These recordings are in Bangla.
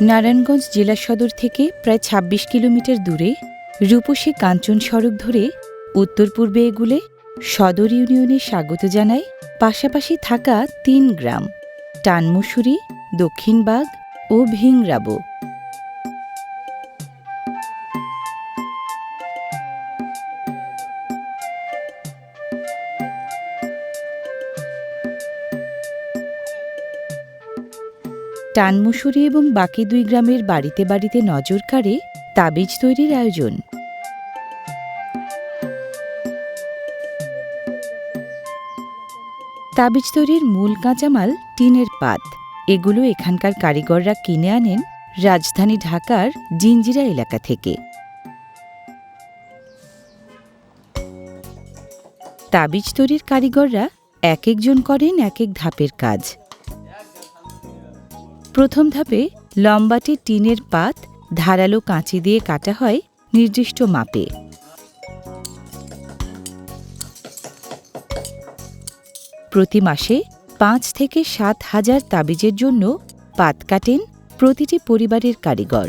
নারায়ণগঞ্জ জেলা সদর থেকে প্রায় ২৬ কিলোমিটার দূরে রূপসী কাঞ্চন সড়ক ধরে উত্তর পূর্বে এগুলে সদর ইউনিয়নে স্বাগত জানায় পাশাপাশি থাকা তিন গ্রাম, টানমুসুরি, দক্ষিণবাগ ও ভিংরাবো। টানমুসুরি এবং বাকি দুই গ্রামের বাড়িতে বাড়িতে নজর কাড়ে তাবিজ তৈরির আয়োজন। তাবিজ তৈরির মূল কাঁচামাল টিনের পাত। এগুলো এখানকার কারিগররা কিনে আনেন রাজধানী ঢাকার জিঞ্জিরা এলাকা থেকে। তাবিজ তৈরির কারিগররা এক একজন করেন এক এক ধাপের কাজ। প্রথম ধাপে লম্বাটে টিনের পাত ধারালো কাঁচি দিয়ে কাটা হয় নির্দিষ্ট মাপে। প্রতি মাসে পাঁচ থেকে সাত হাজার তাবিজের জন্য পাত কাটেন প্রতিটি পরিবারের কারিগর।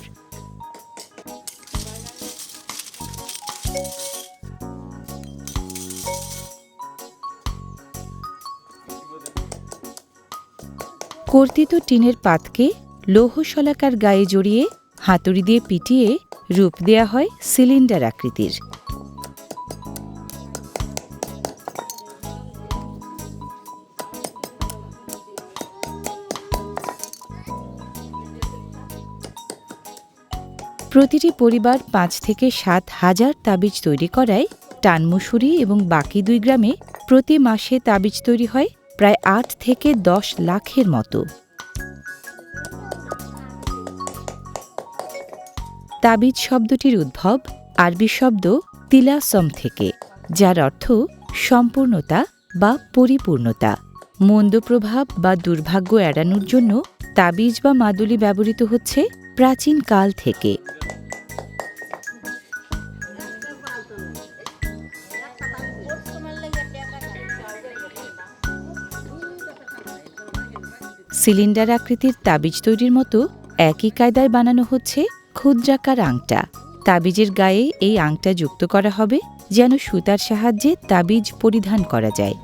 কর্তিত টিনের পাতকে লৌহ শলাকার গায়ে জড়িয়ে হাতুড়ি দিয়ে পিটিয়ে রূপ দেয়া হয় সিলিন্ডার আকৃতির। প্রতিটি পরিবার পাঁচ থেকে সাত হাজার তাবিজ তৈরি করায় টানমুসুরি এবং বাকি দুই গ্রামে প্রতি মাসে তাবিজ তৈরি হয় প্রায় আট থেকে দশ লাখের মতো। তাবিজ শব্দটির উদ্ভব আরবি শব্দ তিলাসম থেকে, যার অর্থ সম্পূর্ণতা বা পরিপূর্ণতা। মন্দ প্রভাব বা দুর্ভাগ্য এড়ানোর জন্য তাবিজ বা মাদুলি ব্যবহৃত হচ্ছে প্রাচীন কাল থেকে। সিলিন্ডার আকৃতির তাবিজ তৈরির মতো একই কায়দায় বানানো হচ্ছে ক্ষুদ্রাকার আংটা। তাবিজের গায়ে এই আংটা যুক্ত করা হবে যেন সুতার সাহায্যে তাবিজ পরিধান করা যায়।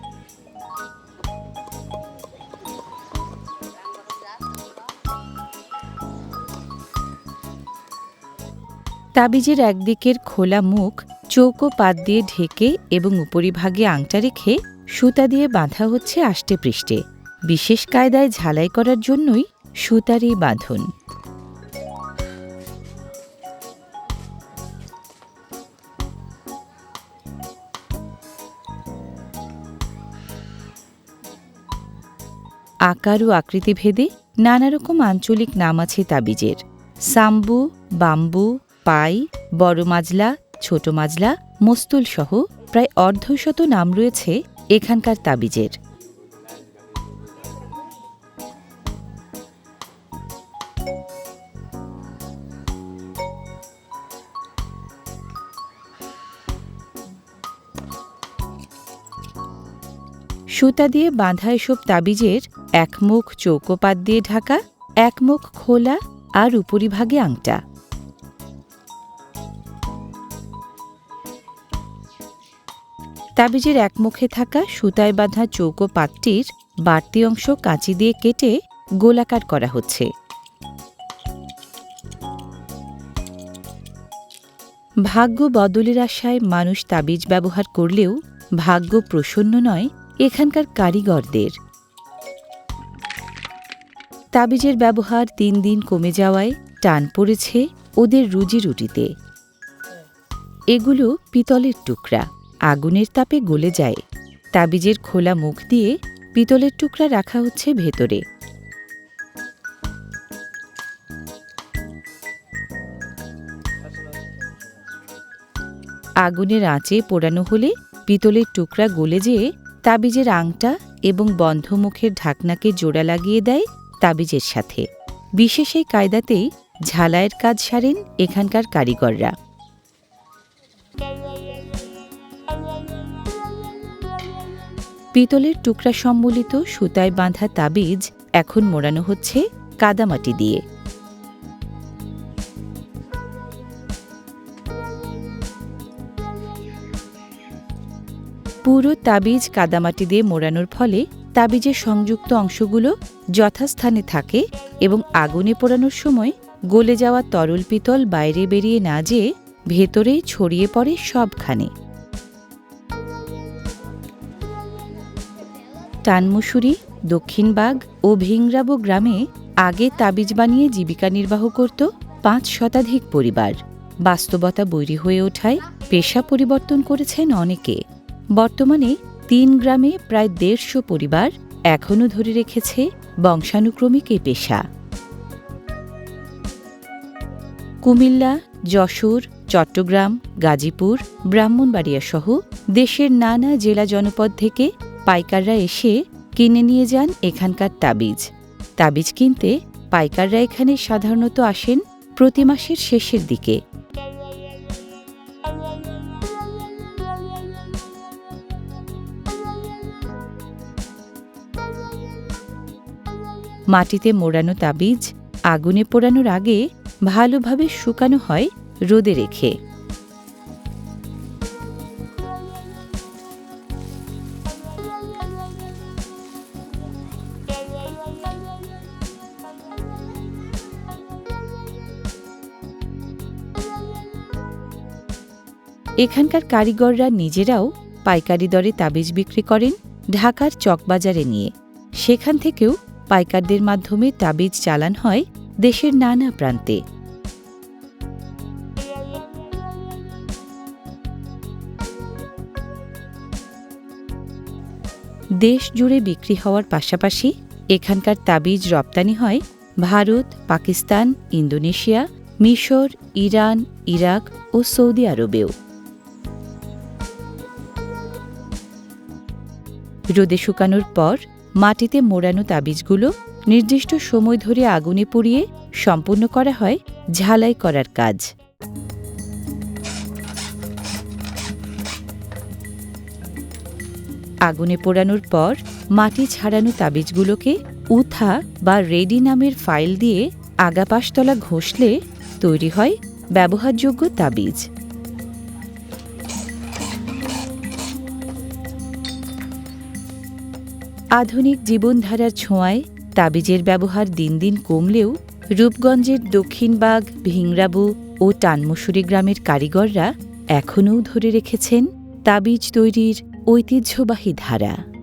তাবিজের একদিকের খোলা মুখ, চৌকো পাত দিয়ে ঢেকে এবং উপরিভাগে আংটা রেখে সুতা দিয়ে বাঁধা হচ্ছে আষ্টে পৃষ্ঠে বিশেষ কায়দায় ঝালাই করার জন্যই সুতার বাঁধন। আকার ও আকৃতি ভেদে নানা রকম আঞ্চলিক নাম আছে তাবিজের। সাম্বু, বাম্বু, পাই, বড় মাজলা, ছোট মাজলা মস্তুল সহ প্রায় অর্ধশত নাম রয়েছে এখানকার তাবিজের। সুতা দিয়ে বাঁধা এসব তাবিজের এক মুখ চৌকোপাত দিয়ে ঢাকা, এক মুখ খোলা আর উপরিভাগে আংটা। তাবিজের এক মুখে থাকা সুতায় বাঁধা চৌকো পাতটির বাড়তি অংশ কাঁচি দিয়ে কেটে গোলাকার করা হচ্ছে। ভাগ্য বদলের আশায় মানুষ তাবিজ ব্যবহার করলেও ভাগ্য প্রসন্ন নয় এখানকার কারিগরদের। তাবিজের ব্যবহার দিন দিন কমে যাওয়ায় টান পড়েছে ওদের রুজি রুটিতে। এগুলো পিতলের টুকরা, আগুনের তাপে গলে যায়। তাবিজের খোলা মুখ দিয়ে পিতলের টুকরা রাখা হচ্ছে ভেতরে। আগুনের আঁচে পোড়ানো হলে পিতলের টুকরা গলে যেয়ে তাবিজের আংটা এবং বন্ধমুখের ঢাকনাকে জোড়া লাগিয়ে দেয় তাবিজের সাথে। বিশেষ এই কায়দাতেই ঝালাইয়ের কাজ সারেন এখানকার কারিগররা। পিতলের টুকরা সম্বলিত সুতায় বাঁধা তাবিজ এখন মোড়ানো হচ্ছে কাদামাটি দিয়ে। পুরো তাবিজ কাদামাটি দিয়ে মোড়ানোর ফলে তাবিজের সংযুক্ত অংশগুলো যথাস্থানে থাকে এবং আগুনে পোড়ানোর সময় গলে যাওয়া তরল পিতল বাইরে বেরিয়ে না যেয়ে ভেতরেই ছড়িয়ে পড়ে সবখানে। টানমুসুরি দক্ষিণবাগ ও ভিংরাবো গ্রামে আগে তাবিজ বানিয়ে জীবিকা নির্বাহ করত পাঁচ শতাধিক পরিবার। বাস্তবতা বৈরী হয়ে ওঠায় পেশা পরিবর্তন করেছেন অনেকে। বর্তমানে তিন গ্রামে প্রায় দেড়শো পরিবার এখনও ধরে রেখেছে বংশানুক্রমিক এ পেশা। কুমিল্লা, যশোর, চট্টগ্রাম, গাজীপুর ব্রাহ্মণবাড়িয়া সহ দেশের নানা জেলা জনপদ থেকে পাইকাররা এসে কিনে নিয়ে যান এখানকার তাবিজ। তাবিজ কিনতে পাইকাররা এখানে সাধারণত আসেন প্রতি মাসের শেষের দিকে। মাটিতে মোড়ানো তাবিজ আগুনে পোড়ানোর আগে ভালোভাবে শুকানো হয় রোদে রেখে। এখানকার কারিগররা নিজেরাও পাইকারি দরে তাবিজ বিক্রি করেন ঢাকার চকবাজারে নিয়ে। সেখান থেকেও পাইকারদের মাধ্যমে তাবিজ চালান হয় দেশের নানা প্রান্তে। দেশ জুড়ে বিক্রি হওয়ার পাশাপাশি এখানকার তাবিজ রপ্তানি হয় ভারত, পাকিস্তান, ইন্দোনেশিয়া, মিশর, ইরান, ইরাক ও সৌদি আরবেও। রোদে শুকানোর পর মাটিতে মোড়ানো তাবিজগুলো নির্দিষ্ট সময় ধরে আগুনে পুড়িয়ে সম্পূর্ণ করা হয় ঝালাই করার কাজ। আগুনে পোড়ানোর পর মাটি ছাড়ানো তাবিজগুলোকে উথা বা রেডি নামের ফাইল দিয়ে আগাপাশতলা ঘষলে তৈরি হয় ব্যবহারযোগ্য তাবিজ। আধুনিক জীবনধারার ছোঁয়ায় তাবিজের ব্যবহার দিন দিন কমলেও রূপগঞ্জের দক্ষিণবাগ ভিংরাবু ও টানমসুরি গ্রামের কারিগররা এখনও ধরে রেখেছেন তাবিজ তৈরির ঐতিহ্যবাহী ধারা।